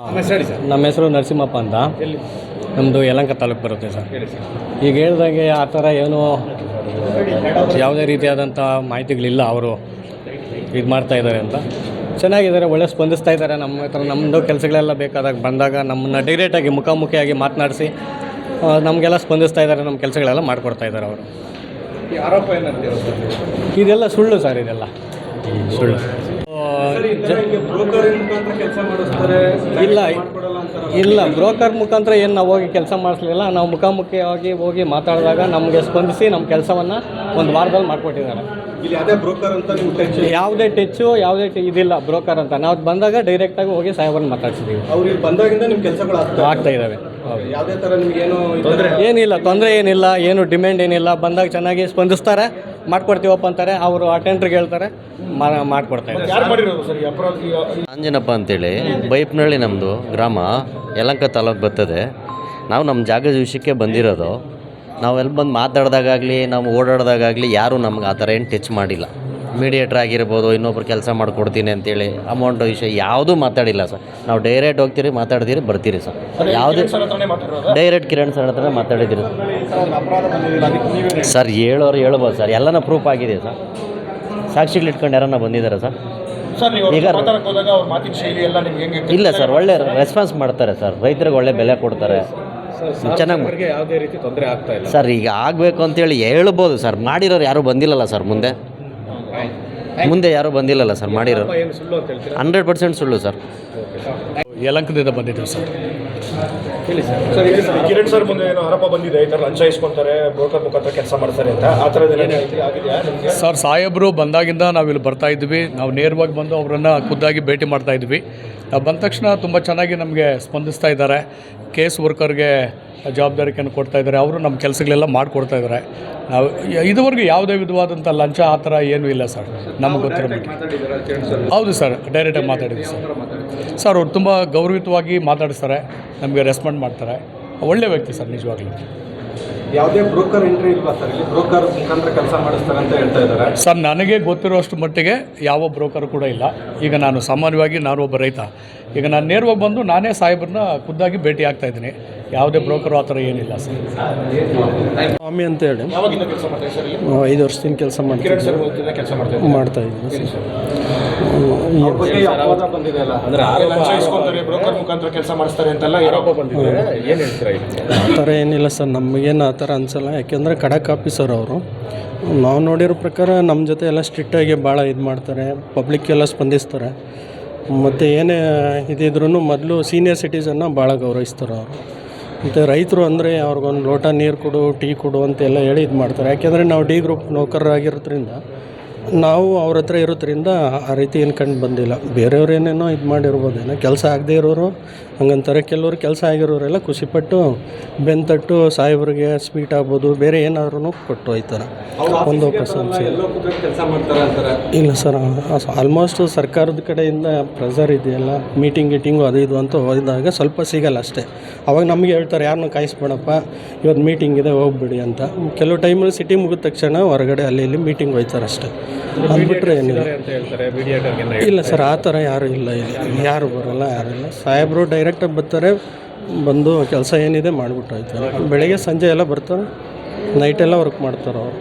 ನಮ್ಮ ಹೆಸರು ನರಸಿಂಹಪ್ಪ ಅಂತ. ನಮ್ಮದು ಯಲಂಕ ತಾಲೂಕು ಬರುತ್ತೆ ಸರ್. ಈಗ ಹೇಳ್ದಾಗೆ ಆ ಥರ ಏನು ಯಾವುದೇ ರೀತಿಯಾದಂಥ ಮಾಹಿತಿಗಳಿಲ್ಲ ಅವರು. ಇದು ಮಾಡ್ತಾ ಇದ್ದಾರೆ ಅಂತ. ಚೆನ್ನಾಗಿದ್ದಾರೆ ಒಳ್ಳೆ ಸ್ಪಂದಿಸ್ತಾ ಇದ್ದಾರೆ. ನಮ್ಮ ಹತ್ರ ನಮ್ಮದು ಕೆಲಸಗಳೆಲ್ಲ ಬೇಕಾದಾಗ ಬಂದಾಗ ನಮ್ಮನ್ನು ಡೈರೆಕ್ಟಾಗಿ ಮುಖಾಮುಖಿಯಾಗಿ ಮಾತನಾಡಿಸಿ ನಮಗೆಲ್ಲ ಸ್ಪಂದಿಸ್ತಾ ಇದ್ದಾರೆ ನಮ್ಮ ಕೆಲಸಗಳೆಲ್ಲ ಮಾಡಿಕೊಡ್ತಾ ಇದ್ದಾರೆ ಅವರು. ಇದೆಲ್ಲ ಸುಳ್ಳು ಸರ್ ಇದೆಲ್ಲ. ಸುಳ್ಳು ಇಲ್ಲ. ಇಲ್ಲ ಬ್ರೋಕರ್ ಮುಖಾಂತರ ಏನು ನಾವು ಹೋಗಿ ಕೆಲಸ ಮಾಡಿಸ್ಲಿಲ್ಲ ನಾವು ಮುಖಾಮುಖಿಯಾಗಿ ಹೋಗಿ ಮಾತಾಡಿದಾಗ ನಮಗೆ ಸ್ಪಂದಿಸಿ ನಮ್ಮ ಕೆಲಸವನ್ನು ಒಂದು ವಾರದಲ್ಲಿ ಮಾಡಿಕೊಟ್ಟಿದ್ದಾರೆ. ಯಾವುದೇ ಟೆಚ್ಚು ಯಾವುದೇ ಟ- ಇದಿಲ್ಲ ಬ್ರೋಕರ್ ಅಂತ. ನಾವು ಬಂದಾಗ ಡೈರೆಕ್ಟಾಗಿ ಹೋಗಿ ಸಾಹೇಬರನ್ನ ಮಾತಾಡ್ಸಿದ್ದೀವಿ ಅವ್ರಿಗೆ ಬಂದಾಗಿಂದ ನಿಮ್ಮ ಕೆಲಸಗಳು ಆಗ್ತಾ ಇದ್ದಾವೆ. ಯಾವುದೇ ಥರ ನಿಮಗೇನು ತೊಂದರೆ? ಏನಿಲ್ಲ ತೊಂದರೆ ಏನಿಲ್ಲ ಏನು ಡಿಮ್ಯಾಂಡ್ ಏನಿಲ್ಲ. ಬಂದಾಗ ಚೆನ್ನಾಗಿ ಸ್ಪಂದಿಸ್ತಾರೆ. ಮಾಡ್ಕೊಡ್ತೀವಪ್ಪ ಅಂತಾರೆ ಅವರು ಅಟೆಂಡ್ರಿಗೆ ಹೇಳ್ತಾರೆ ಮಾ- ಮಾಡ್ಕೊಡ್ತಾ ಮಾಡಿರೋದು ಸರ್ ಈ ಅಪರಾಧ? ಈ- ಅಂಜನಪ್ಪ ಅಂತೇಳಿ ಬೈಪ್ನಳ್ಳಿ ನಮ್ಮದು ಗ್ರಾಮ ಯಲಂಕ ತಾಲೂಕು ಬರ್ತದೆ. ನಾವು ನಮ್ಮ ಜಾಗದ ವಿಷಯಕ್ಕೆ ಬಂದಿರೋದು. ನಾವೆಲ್ಲಿ ಬಂದು ಮಾತಾಡ್ದಾಗಲಿ ನಾವು ಓಡಾಡ್ದಾಗಲಿ ಯಾರೂ ನಮ್ಗೆ ಆ ಥರ ಏನು ಟಚ್ ಮಾಡಿಲ್ಲ. ಮೀಡಿಯೇಟ್ರ್ ಆಗಿರ್ಬೋದು ಇನ್ನೊಬ್ರು ಕೆಲಸ ಮಾಡಿಕೊಡ್ತೀನಿ ಅಂತೇಳಿ ಅಮೌಂಟ್ ವಿಷಯ ಯಾವುದೂ ಮಾತಾಡಿಲ್ಲ ಸರ್ ನಾವು ಡೈರೆಕ್ಟ್ ಹೋಗ್ತೀರಿ ಮಾತಾಡ್ತೀರಿ ಬರ್ತೀರಿ ಸರ್ ಯಾವುದೇ ಡೈರೆಕ್ಟ್ ಕಿರಣ್ ಸರ್ ಹತ್ರ ಮಾತಾಡಿದ್ದೀರಿ ಸರ್ ಅಪರಾಧ ಬಂದಿಲ್ಲ ಅದಕ್ಕೆ ನೀವೇ ಸರ್ ಹೇಳೋರು ಹೇಳ್ಬೋದು ಸರ್ ಎಲ್ಲನ ಪ್ರೂಫ್ ಆಗಿದೆ ಸರ್ ಸಾಕ್ಷಿಗಳು ಇಟ್ಕೊಂಡು ಯಾರನ್ನ ಬಂದಿದ್ದಾರೆ ಸರ್ ಸರ್ ಈಗ- ಮಾತಾಡಕ್ಕೆ ಹೋದಾಗ ಅವ್ರ ಮಾತಿನ ಶೈಲಿ ಎಲ್ಲ ನಿಮ್ಗೆ ಹೆಂಗೆ ಇಲ್ಲ ಸರ್ ಒಳ್ಳೆ ರೆಸ್ಪಾನ್ಸ್ ಮಾಡ್ತಾರೆ ಸರ್ ರೈತರಿಗೆ ಒಳ್ಳೆ ಬೆಲೆ ಕೊಡ್ತಾರೆ. ಚೆನ್ನಾಗಿ ಯಾವುದೇ ರೀತಿ ತೊಂದರೆ ಆಗ್ತಾ ಇಲ್ಲ. ಸರ್ ಈಗ ಆಗಬೇಕು ಅಂತೇಳಿ ಹೇಳ್ಬೋದು ಸರ್ ಮಾಡಿರೋರು ಯಾರೂ ಬಂದಿಲ್ಲಲ್ಲ ಸರ್ ಮುಂದೆ? ಮುಂದೆ ಯಾರೂ ಬಂದಿಲ್ಲಲ್ಲ ಸರ್ ಮಾಡಿರೋ. ಏನು ಸುಳ್ಳು ಅಂತ ಹೇಳ್ತೀರಾ? ಹಂಡ್ರೆಡ್ ಪರ್ಸೆಂಟ್ ಸುಳ್ಳು ಸರ್. ಯಲಂಕದಿಂದ ಬಂದಿದ್ದೀವಿ ಸರ್. ಹೇಳಿ ಸರ್. ಸರ್ ಇಲ್ಲಿ ಕಿರಣ್ ಸರ್ ಮುಂದೆ ಏನೋ ಆರೋಪ ಬಂದಿದೆ ಈ ಥರ ಲಂಚ ಇಸ್ಕೊಂತಾರೆ ಬ್ರೋಕರ್ ಮುಖಾಂತರ ಕೆಲಸ ಮಾಡ್ತಾರೆ ಅಂತ. ಆ ಥರದ್ದು ಏನಾದ್ರು ಆಗಿದೆಯಾ ನಿಮಗೆ? ಸರ್ ಸಾಹೇಬರು ಬಂದಾಗಿಂದ ನಾವಿಲ್ಲಿ ಬರ್ತಾ ಇದ್ವಿ. ನಾವು ನೇರವಾಗಿ ಬಂದು ಅವರನ್ನು ಖುದ್ದಾಗಿ ಭೇಟಿ ಮಾಡ್ತಾ ಇದ್ವಿ. ನಾವು ಬಂದ ತಕ್ಷಣ ತುಂಬ ಚೆನ್ನಾಗಿ ನಮಗೆ ಸ್ಪಂದಿಸ್ತಾ ಇದ್ದಾರೆ. ಕೇಸ್ ವರ್ಕರ್ಗೆ ಜವಾಬ್ದಾರಿಕೆಯನ್ನು ಕೊಡ್ತಾ ಇದ್ದಾರೆ. ಅವರು ನಮ್ಮ ಕೆಲಸಗಳೆಲ್ಲ ಮಾಡಿಕೊಡ್ತಾ ಇದ್ದಾರೆ. ನಾವು ಇದುವರೆಗೂ ಯಾವುದೇ ವಿಧವಾದಂಥ ಲಂಚ ಆ ಥರ ಏನೂ ಇಲ್ಲ ಸರ್. ನಮ್ಗೆ ಗೊತ್ತಿರೋ ಮಟ್ಟಿಗೆ ಸರ್ ಹೌದು ಸರ್ ಡೈರೆಕ್ಟಾಗಿ ಮಾತಾಡಿದ್ವಿ ಸರ್. ಸರ್ ಅವ್ರು ತುಂಬ ಗೌರವಿತವಾಗಿ ಮಾತಾಡಿಸ್ತಾರೆ ನಮಗೆ ರೆಸ್ಪಾಂಡ್ ಮಾಡ್ತಾರೆ. ಒಳ್ಳೆಯ ವ್ಯಕ್ತಿ ಸರ್ ನಿಜವಾಗ್ಲೂ. ಯಾವುದೇ ಬ್ರೋಕರ್ ಎಂಟ್ರಿ ಇಲ್ವಾ ಸರ್ ಇಲ್ಲಿ ಬ್ರೋಕರ್ ಮುಖಾಂತರ ಕೆಲಸ ಮಾಡಿಸ್ತಾರೆ ಅಂತ ಹೇಳ್ತಾ ಇದ್ದಾರೆ. ಸರ್ ನನಗೆ ಗೊತ್ತಿರೋಷ್ಟು ಮಟ್ಟಿಗೆ ಯಾವ ಬ್ರೋಕರ್ ಕೂಡ ಇಲ್ಲ. ಈಗ ನಾನು ಸಾಮಾನ್ಯವಾಗಿ ನಾನು ಒಬ್ಬ ರೈತ. ಈಗ ನಾನು ನೇರವಾಗಿ ಬಂದು ನಾನೇ ಸಾಹೇಬ್ರನ್ನ ಖುದ್ದಾಗಿ ಭೇಟಿ ಆಗ್ತಾ ಇದ್ದೀನಿ. ಯಾವುದೇ ಬ್ರೋಕರ್ ಆ ಥರ ಏನಿಲ್ಲ ಸರ್ ಸ್ವಾಮಿ ಅಂತ ಹೇಳಿ. ಯಾವಾಗಿಂದ ಕೆಲಸ ಮಾಡ್ತಾರೆ ಸರ್ ಇಲ್ಲಿ? ಐದು ವರ್ಷದಿಂದ ಕೆಲಸ ಮಾಡ್ತಾ ಕಿರಣ್ ಸರ್. ಕೆಲಸ ಮಾಡ್ತಾರೆ ಮಾಡ್ತಾ ಇದ್ದೀನಿ ಆ ಥರ ಏನಿಲ್ಲ ಸರ್ ನಮಗೇನು ಆ ಥರ ಅನಿಸಲ್ಲ. ಯಾಕೆಂದರೆ ಖಡಕ್ ಆಫೀಸರ್ ಅವರು, ನಾವು ನೋಡಿರೋ ಪ್ರಕಾರ ನಮ್ಮ ಜೊತೆ ಎಲ್ಲ ಸ್ಟ್ರಿಕ್ಟಾಗಿ ಭಾಳ ಇದು ಮಾಡ್ತಾರೆ ಪಬ್ಲಿಕ್ಕೆಲ್ಲ ಸ್ಪಂದಿಸ್ತಾರೆ. ಮತ್ತು ಏನೇ ಇದಿದ್ರೂ ಮೊದಲು ಸೀನಿಯರ್ ಸಿಟಿಸನ್ನ ಭಾಳ ಗೌರವಿಸ್ತಾರೆ ಅವರು. ಮತ್ತು ರೈತರು ಅಂದರೆ ಅವ್ರಿಗೊಂದು ಲೋಟ ನೀರು ಕೊಡು, ಟೀ ಕೊಡು ಅಂತೆಲ್ಲ ಹೇಳಿ ಇದು ಮಾಡ್ತಾರೆ. ಯಾಕೆಂದರೆ ನಾವು ಡಿ ಗ್ರೂಪ್ ನೌಕರರಾಗಿರೋದ್ರಿಂದ ನಾವು ಅವ್ರ ಹತ್ರ ಇರೋದ್ರಿಂದ ಆ ರೀತಿ ಏನು ಕಂಡು ಬಂದಿಲ್ಲ. ಬೇರೆಯವ್ರು ಏನೇನೋ ಇದು ಮಾಡಿರ್ಬೋದೇನೋ, ಕೆಲಸ ಆಗದೇ ಇರೋರು ಹಂಗಂತಾರೆ. ಕೆಲವರು ಕೆಲಸ ಆಗಿರೋರೆಲ್ಲ ಖುಷಿಪಟ್ಟು ಬೆಂತಟ್ಟು ಸಾಹೇಬ್ರಿಗೆ ಸ್ವೀಟ್ ಆಗ್ಬೋದು ಬೇರೆ ಏನಾದ್ರೂ ಕೊಟ್ಟು ಹೋಯ್ತಾರೆ. ಒಂದು ಪ್ರಶಂಸೆ. ಇಲ್ಲ ಸರ್ ಆಲ್ಮೋಸ್ಟ್ ಸರ್ಕಾರದ ಕಡೆಯಿಂದ ಪ್ರೆಸರ್ ಇದೆಯಲ್ಲ ಮೀಟಿಂಗ್ ಗೀಟಿಂಗು ಅದು ಇದು ಅಂತ ಹೋದಾಗ ಸ್ವಲ್ಪ ಸಿಗಲ್ಲ ಅಷ್ಟೇ. ಅವಾಗ ನಮಗೆ ಹೇಳ್ತಾರೆ ಯಾರನ್ನೂ ಕಾಯಿಸ್ಬೇಡಪ್ಪ ಇವತ್ತು ಮೀಟಿಂಗ್ ಇದೆ ಹೋಗ್ಬಿಡಿ ಅಂತ. ಕೆಲವು ಟೈಮಲ್ಲಿ ಸಿಟಿ ಮುಗಿದ ತಕ್ಷಣ ಹೊರಗಡೆ ಅಲ್ಲಿ ಇಲ್ಲಿ ಮೀಟಿಂಗ್ ಹೋಯ್ತಾರೆ ಅಷ್ಟೇ. ಅಂದ್ಬಿಟ್ರೆ ಏನಿಲ್ಲ. ಇಲ್ಲ ಸರ್ ಆ ಥರ ಯಾರೂ ಇಲ್ಲ ಇಲ್ಲಿ. ಯಾರು ಬರೋಲ್ಲ ಯಾರಿಲ್ಲ ಸಾಹೇಬರು ಡೈರೆಕ್ಟಾಗಿ ಬರ್ತಾರೆ ಬಂದು ಕೆಲಸ ಏನಿದೆ ಮಾಡಿಬಿಟ್ಟು ಬೆಳಗ್ಗೆ ಸಂಜೆ ಎಲ್ಲ ಬರ್ತಾರೆ ನೈಟೆಲ್ಲ ವರ್ಕ್ ಮಾಡ್ತಾರೆ ಅವರು.